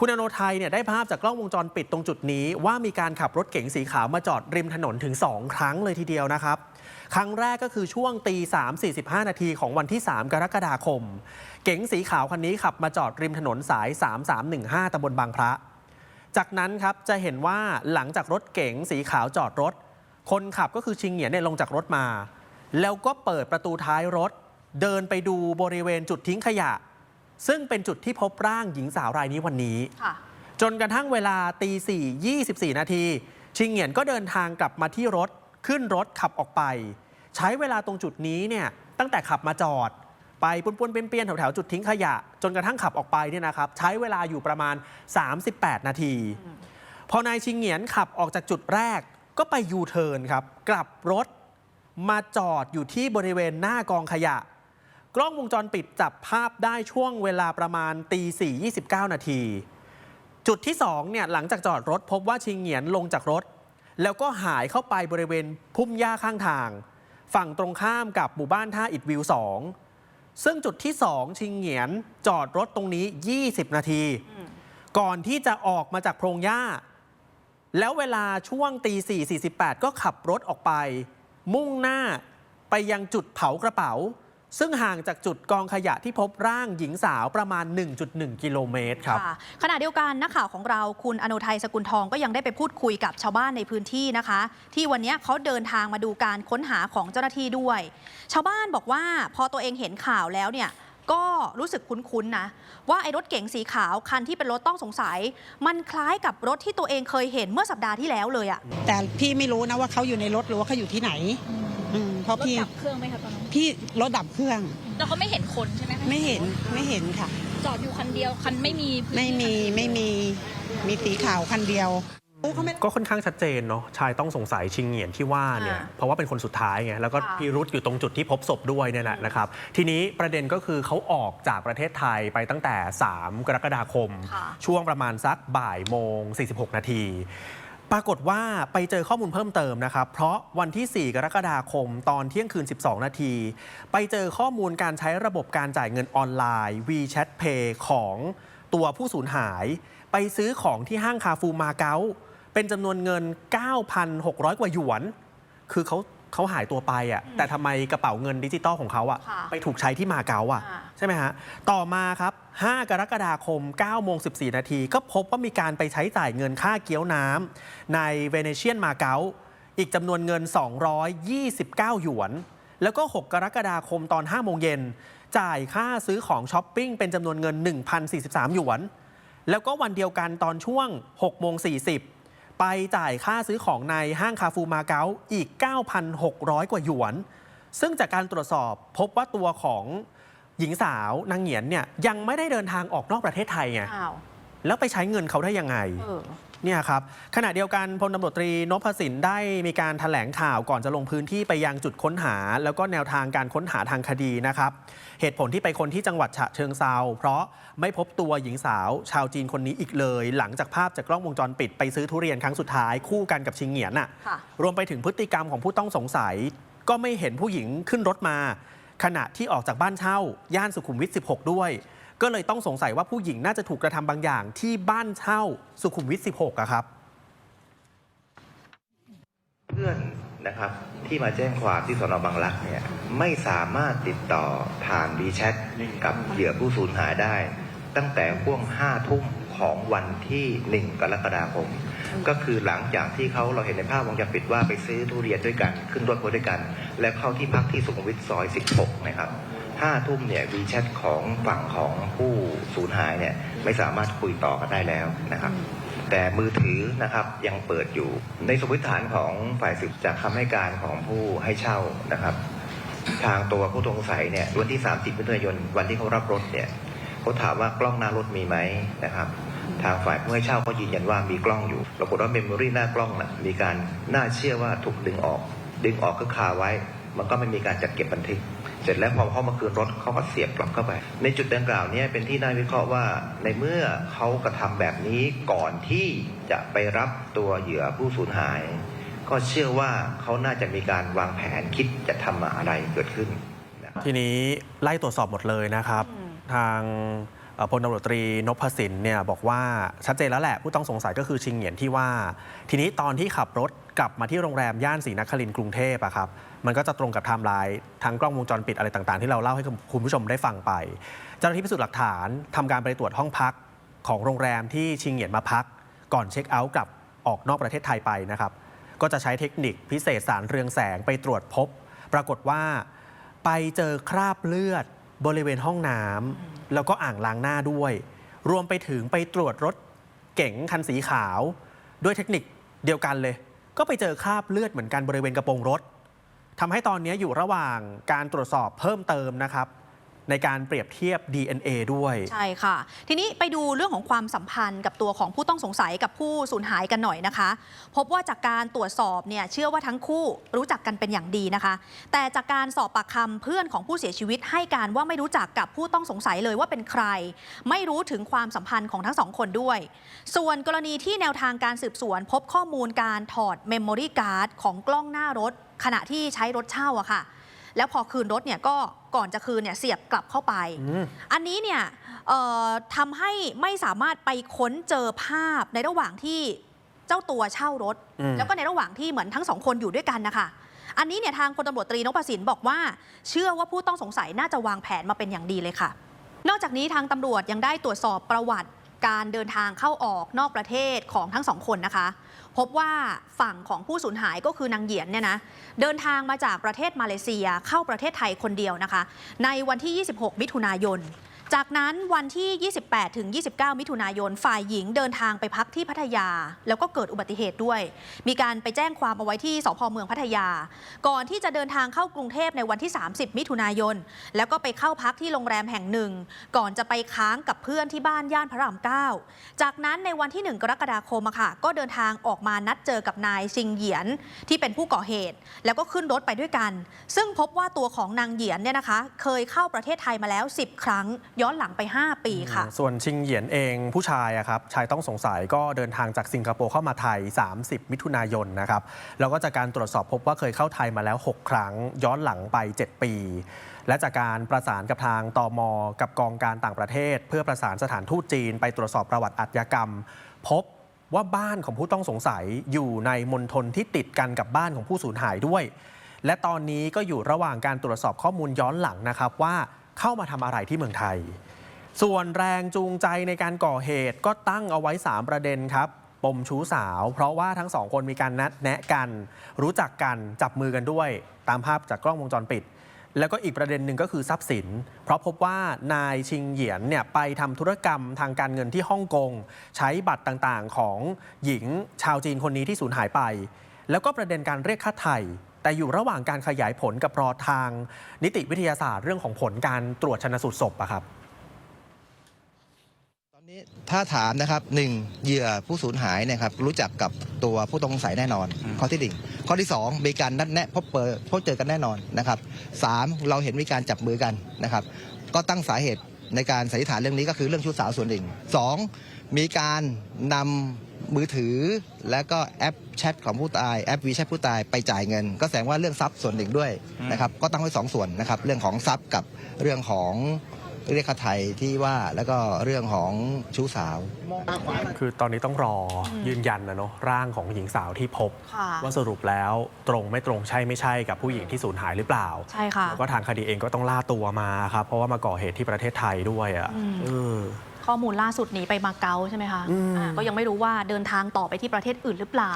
คุณอโนไทยเนี่ยได้ภาพจากกล้องวงจรปิดตรงจุดนี้ ว่ามีการขับรถเก๋งสีขาวมาจอดริมถนนถึง 2 ครั้งเลยทีเดียวนะครับ ครั้งแรกก็คือช่วงตี3 45 นาทีของวันที่ 3 กรกฎาคม เก๋งสีขาวคันนี้ขับมาจอดริมถนนสาย 3315ตำบลบางพระ จากนั้นครับจะเห็นว่าหลังจากรถเก๋งสีขาวจอดรถ คนขับก็คือชิงเหงียนเนี่ยลงจากรถมา แล้วก็เปิดประตูท้ายรถ เดินไปดูบริเวณจุดทิ้งขยะ ซึ่งเป็นจุดที่พบร่างหญิงสาวรายนี้วันนี้ ค่ะ จนกระทั่งเวลาตีสี่ยี่สิบสี่นาที ชิงเหงียนก็เดินทางกลับมาที่รถขึ้นรถขับออกไป ใช้เวลาตรงจุดนี้เนี่ยตั้งแต่ขับมาจอด ไปปุ้นๆเปี้ยนๆแถวๆจุดทิ้งขยะ จนกระทั่งขับออกไปเนี่ยนะครับใช้เวลาอยู่ประมาณ 38 นาที พอนายชิงเหงียนขับออกจากจุดแรกก็ไปยูเทิร์นครับ กลับรถมาจอดอยู่ที่บริเวณหน้ากองขยะ กล้องวงจรปิดจับภาพได้ช่วงเวลาประมาณตีสี่ยี่สิบเก้านาที จุดที่2เนี่ยหลังจากจอดรถพบว่าชิงเหงียนลงจากรถ แล้วก็หายเข้าไปบริเวณพุ่มหญ้าข้างทาง ฝั่งตรงข้ามกับหมู่บ้านท่าอิดวิว 2 ซึ่งจุดที่ 2 ชิงเหงียนจอดรถตรงนี้ 20 นาที ก่อนที่จะออกมาจากโพรงหญ้า แล้วเวลาช่วงตี4 48 ก็ขับรถออกไป มุ่งหน้าไปยังจุดเผากระเป๋า ซึ่งห่างจากจุดกองขยะที่พบร่างหญิงสาวประมาณ 1.1 กิโลเมตรครับค่ะขณะเดียวกันนักข่าวของเราคุณอนุทัยสกุลทองก็ยังได้ไปพูดคุยกับชาวบ้านในพื้นที่นะคะ ที่วันนี้เขาเดินทางมาดูการค้นหาของเจ้าหน้าที่ด้วย ชาวบ้านบอกว่าพอตัวเองเห็นข่าวแล้วเนี่ยก็รู้สึกคุ้นๆนะ ว่าไอ้รถเก๋งสีขาวคันที่เป็นรถต้องสงสัย มันคล้ายกับรถที่ตัวเองเคยเห็นเมื่อสัปดาห์ที่แล้วเลยอะแต่พี่ไม่รู้นะว่าเขาอยู่ในรถหรือว่าเขาอยู่ที่ไหน อืมเพราะรถพี่ดับเครื่องไหมคะตอนนั้นพี่รถดับเครื่อง แล้วเขาไม่เห็นคนใช่ไหมคะไม่เห็นไม่เห็นค่ะ จอดอยู่คันเดียวคันไม่มีพื้นไม่มีไม่มีมีสีขาวคันเดียวเขาไม่ ก็ค่อนข้างชัดเจนเนาะชายต้องสงสัยชิงเหงียนที่ว่าเนี่ยอ่าเพราะว่าเป็นคนสุดท้ายไงแล้วก็ค่ะพิรุษอยู่ตรงจุดที่พบศพด้วยเนี่ยแหละนะครับ ทีนี้ประเด็นก็คือเขาออกจากประเทศไทยไปตั้งแต่ 3 กรกฎาคมค่ะช่วงประมาณสักบ่ายโมง 46 นาที ปรากฏว่าไปเจอข้อมูลเพิ่มเติมนะครับ เพราะวันที่ 4 กรกฎาคมตอนเที่ยงคืน 12 นาที ไปเจอข้อมูลการใช้ระบบการจ่ายเงินออนไลน์ WeChat Pay ของตัวผู้สูญหาย ไปซื้อของที่ห้างคาฟูมาเก๊าเป็นจำนวนเงิน 9,600 กว่าหยวน คือเขา เขาหายตัวไปอะ่ะแต่ทำไมกระเป๋าเงินดิจิตอลของเขาค่ะอะ่ะไปถูกใช้ที่มาเก๊าอะอ่าใช่ไหมฮะต่อมาครับ 5 กรกฎาคม9โมง14 นาที ก็พบว่ามีการไปใช้จ่ายเงินค่าเกี๊ยวน้ำในเวเนเชียนมาเก๊าอีกจำนวนเงิน 229 หยวน แล้วก็ 6 กรกฎาคมตอน 5 โมงเย็น จ่ายค่าซื้อของช้อปปิ้งเป็นจำนวนเงิน 1,043 หยวน แล้วก็วันเดียวกันตอนช่วง6โมง40 ไปจ่ายค่าซื้อของในห้างคาฟูมาเก๊าอีก 9,600 กว่าหยวน ซึ่งจากการตรวจสอบพบว่าตัวของหญิงสาวนางเหงียนเนี่ยยังไม่ได้เดินทางออกนอกประเทศไทยไงอ้าวแล้วไปใช้เงินเขาได้ยังไง เออเนี่ยครับขณะเดียวกันพลตำรวจตรีนพสินได้มีการถแถลงข่าวก่อนจะลงพื้นที่ไปยังจุดค้นหา แล้วก็แนวทางการค้นหาทางคดีนะครับ เหตุผลที่ไปคนที่จังหวัดฉะเชิงเซาเพราะไม่พบตัวหญิงสาว ชาวจีนคนนี้อีกเลย หลังจากภาพจากกล้องวงจรปิดไปซื้อทุเรียนครั้งสุดท้ายคู่กันกับชิงเหงียนน่ะค่ะรวมไปถึงพฤติกรรมของผู้ต้องสงสัย ก็ไม่เห็นผู้หญิงขึ้นรถมา ขณะที่ออกจากบ้านเช่า ย่านสุขุมวิท 16 ด้วย ก็เลยต้องสงสัยว่าผู้หญิงน่าจะถูกกระทำบางอย่างที่บ้านเช่าสุขุมวิท 16อะครับ เพื่อนนะครับที่มาแจ้งความที่สนบางรักเนี่ยไม่สามารถติดต่อผ่านวีแชทกับเหยื่อผู้สูญหายได้ ตั้งแต่ช่วงห้าทุ่มของวันที่หนึ่งกรกฎาคม ก็คือหลังจากที่เขาเราเห็นในภาพวงจรปิดว่าไปซื้อทุเรียนด้วยกัน ขึ้นรถด้วยกัน แล้วเข้าที่พักที่สุขุมวิทซอย 16 นะครับ ห้าทุ่มเนี่ยวีแชทของฝั่งของผู้สูญหายเนี่ยไม่สามารถคุยต่อกันได้แล้วนะครับ แต่มือถือนะครับยังเปิดอยู่ ในสมมติฐานของฝ่ายสืบจากคำให้การของผู้ให้เช่านะครับ ทางตัวผู้ต้องสงสัยเนี่ยวันที่ 30มิถุนายนวันที่เขารับรถเนี่ยเขาถามว่ากล้องหน้ารถมีไหมนะครับทางฝ่ายผู้ให้เช่าก็ยืนยันว่ามีกล้องอยู่ปรากฏว่าเมมโมรีหน้ากล้องน่ะมีการน่าเชื่อว่าถูกดึงออก ดึงออกก็คาไว้ มันก็ไม่มีการจัดเก็บบันทึกเสร็จแล้วพอเขามาคืนรถเขาก็เสียบกลับเข้าไป ในจุดดังกล่าวเนี้เป็นที่น่าวิเคราะห์ว่า ในเมื่อเขากระทำแบบนี้ก่อนที่จะไปรับตัวเหยื่อผู้สูญหาย ก็เชื่อว่าเขาน่าจะมีการวางแผนคิดจะทำอะไรเกิดขึ้น ทีนี้ไล่ตรวจสอบหมดเลยนะครับ ทางพลตำรวจตรีนพสินเนี่ยบอกว่าชัดเจนแล้วแหละผู้ต้องสงสัยก็คือชิงเหงียนที่ว่า ทีนี้ตอนที่ขับรถ กลับมาที่โรงแรมย่านศรีนครินทร์กรุงเทพอะครับมันก็จะตรงกับไทม์ไลน์ทั้งกล้องวงจรปิดอะไรต่างๆ ที่เราเล่าให้คุณผู้ชมได้ฟังไป เจ้าหน้าที่พิสูจน์หลักฐานทำการไปตรวจห้องพักของโรงแรมที่ชิงเหงียนมาพัก ก่อนเช็คเอาท์กลับออกนอกประเทศไทยไปนะครับก็จะใช้เทคนิคพิเศษสารเรืองแสงไปตรวจพบ ปรากฏว่าไปเจอคราบเลือดบริเวณห้องน้ำแล้วก็อ่างล้างหน้าด้วย รวมไปถึงไปตรวจรถเก๋งคันสีขาว ด้วยเทคนิคเดียวกันเลย ก็ไปเจอคราบเลือดเหมือนกันบริเวณกระโปรงรถทำให้ตอนนี้อยู่ระหว่างการตรวจสอบเพิ่มเติมนะครับ ในการเปรียบเทียบ DNA ด้วย ใช่ค่ะ ทีนี้ไปดูเรื่องของความสัมพันธ์กับตัวของผู้ต้องสงสัยกับผู้สูญหายกันหน่อยนะคะ พบว่าจากการตรวจสอบเนี่ยเชื่อว่าทั้งคู่รู้จักกันเป็นอย่างดีนะคะ แต่จากการสอบปากคำเพื่อนของผู้เสียชีวิตให้การว่าไม่รู้จักกับผู้ต้องสงสัยเลยว่าเป็นใคร ไม่รู้ถึงความสัมพันธ์ของทั้งสองคนด้วย ส่วนกรณีที่แนวทางการสืบสวน พบข้อมูลการถอดเมมโมรี่การ์ดของกล้องหน้ารถ ขณะที่ใช้รถเช่าอะค่ะ แล้วพอคืนรถเนี่ยก็ก่อนจะคืนเนี่ยเสียบกลับเข้าไปอืมอันนี้เนี่ยเอ่อทำให้ไม่สามารถไปค้นเจอภาพในระหว่างที่เจ้าตัวเช่ารถอืมแล้วก็ในระหว่างที่เหมือนทั้งสองคนอยู่ด้วยกันนะคะอันนี้เนี่ยทางพลตำรวจตรีนพสินบอกว่า เชื่อว่าผู้ต้องสงสัยน่าจะวางแผนมาเป็นอย่างดีเลยค่ะ นอกจากนี้ทางตำรวจยังได้ตรวจสอบประวัติ การเดินทางเข้าออกนอกประเทศของทั้งสองคนนะคะ พบว่าฝั่งของผู้สูญหายก็คือนางเหยียนเนี่ยนะเดินทางมาจากประเทศมาเลเซียเข้าประเทศไทยคนเดียวนะคะ ในวันที่ 26 มิถุนายน จากนั้นวันที่ 28 ถึง 29 มิถุนายน ฝ่ายหญิงเดินทางไปพักที่พัทยา แล้วก็เกิดอุบัติเหตุด้วย มีการไปแจ้งความเอาไว้ที่สพเมืองพัทยา ก่อนที่จะเดินทางเข้ากรุงเทพในวันที่ 30 มิถุนายน แล้วก็ไปเข้าพักที่โรงแรมแห่งหนึ่ง ก่อนจะไปค้างกับเพื่อนที่บ้านย่านพระราม 9 จากนั้นในวันที่ 1 กรกฎาคมค่ะ ก็เดินทางออกมานัดเจอกับนายซิงเหยียนที่เป็นผู้ก่อเหตุ แล้วก็ขึ้นรถไปด้วยกัน ซึ่งพบว่าตัวของนางเหยียนเนี่ยนะคะ เคยเข้าประเทศไทยมาแล้ว 10 ครั้งย้อนหลังไป 5 ปีค่ะ ส่วนชิงเหยียนเองผู้ชายอะครับชายต้องสงสัยก็เดินทางจากสิงคโปร์เข้ามาไทย 30 มิถุนายนนะครับแล้วก็จากการตรวจสอบพบว่าเคยเข้าไทยมาแล้ว 6 ครั้งย้อนหลังไป 7 ปี และจากการประสานกับทางตมกับกองการต่างประเทศ เพื่อประสานสถานทูตจีน ไปตรวจสอบประวัติอาชญากรรม พบว่าบ้านของผู้ต้องสงสัยอยู่ในมณฑลที่ติดกันกับบ้านของผู้สูญหายด้วย และตอนนี้ก็อยู่ระหว่างการตรวจสอบข้อมูลย้อนหลังนะครับว่า เข้ามาทำอะไรที่เมืองไทย ส่วนแรงจูงใจในการก่อเหตุก็ตั้งเอาไว้ 3 ประเด็นครับปมชู้สาว เพราะว่าทั้งสองคนมีการนัดแนะกัน รู้จักกันจับมือกันด้วย ตามภาพจากกล้องวงจรปิด แล้วก็อีกประเด็นหนึ่งก็คือทรัพย์สิน เพราะพบว่านายชิงเหยียนเนี่ยไปทำธุรกรรมทางการเงินที่ฮ่องกง ใช้บัตรต่างๆของหญิงชาวจีนคนนี้ที่สูญหายไป แล้วก็ประเด็นการเรียกค่าไถ่ แต่อยู่ระหว่างการขยายผลกับรอทาง นิติวิทยาศาสตร์เรื่องของผลการตรวจชนสูตรศพอะครับตอนนี้ถ้าถามนะครับหนึ่งเหยื่อผู้สูญหายเนะครับรู้จักกับตัวผู้ต้องสงสัยแน่นอน ข้อที่หนึ่งข้อที่สองมีการนัดแนะพบเปิดพบเจอกันแน่นอนนะครับสามเราเห็นมีการจับมือกันนะครับ ก็ตั้งสาเหตุในการสันนิษฐานเรื่องนี้ก็คือเรื่องชู้สาวส่วนหนึ่งสองมีการนำ มือถือ และก็แอปแชทของผู้ตายแอปวีแชทผู้ตายไปจ่ายเงิน ก็แสดงว่าเรื่องทรัพย์ส่วนหนึ่งด้วยนะครับก็ตั้งไว้สองส่วนนะครับเรื่องของทรัพย์กับเรื่องของเรียกค่าไทยที่ว่าแล้วก็เรื่องของชู้สาว คือตอนนี้ต้องรอยืนยันนะเนาะร่างของหญิงสาวที่พบค่ะว่าสรุปแล้วตรงไม่ตรงใช่ไม่ใช่กับผู้หญิงที่สูญหายหรือเปล่าใช่ค่ะแล้วก็ทางคดีเองก็ต้องล่าตัวมาครับเพราะว่ามาก่อเหตุที่ประเทศไทยด้วยอะอืมเออ ข้อมูลล่าสุดหนีไปมาเก๊าใช่ไหมคะอืมอ่าก็ยังไม่รู้ว่าเดินทางต่อไปที่ประเทศอื่นหรือเปล่า